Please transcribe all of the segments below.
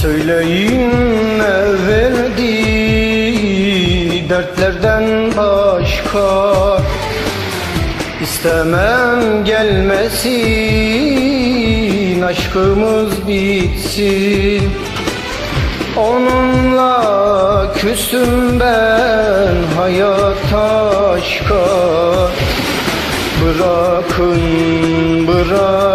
Söyleyin ne verdi dertlerden başka? İstemem gelmesin aşkımız bitsin. Onunla küstüm ben hayat aşka. Bırakın, bırakın,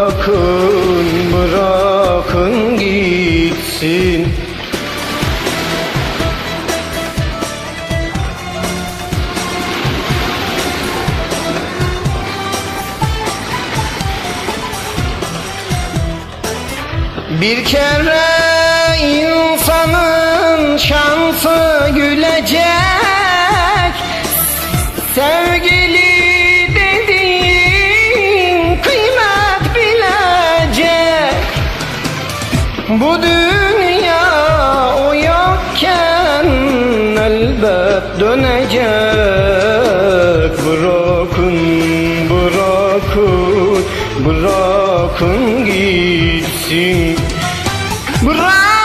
Bir kere insanın şansı gülecek. Sevgili dediğin kıymet bilecek. Bu dünya o yokken elbet dönecek. Bırakın, bırakın, bırakın gitsin. Bırakın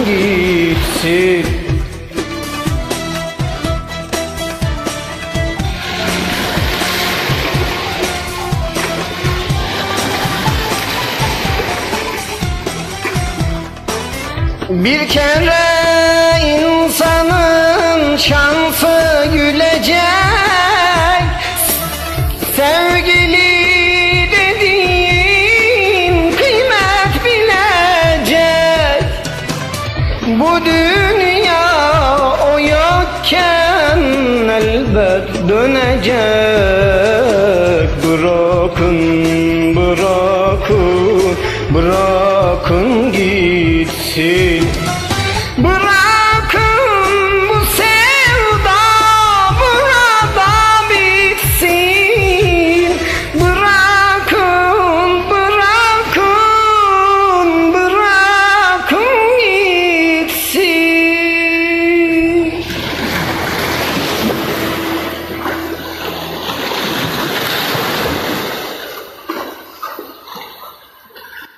Bir kere insanın şansı gülecek. Sevgili dediğin kıymet bilecek. Bu dünya o yokken elbet dönecek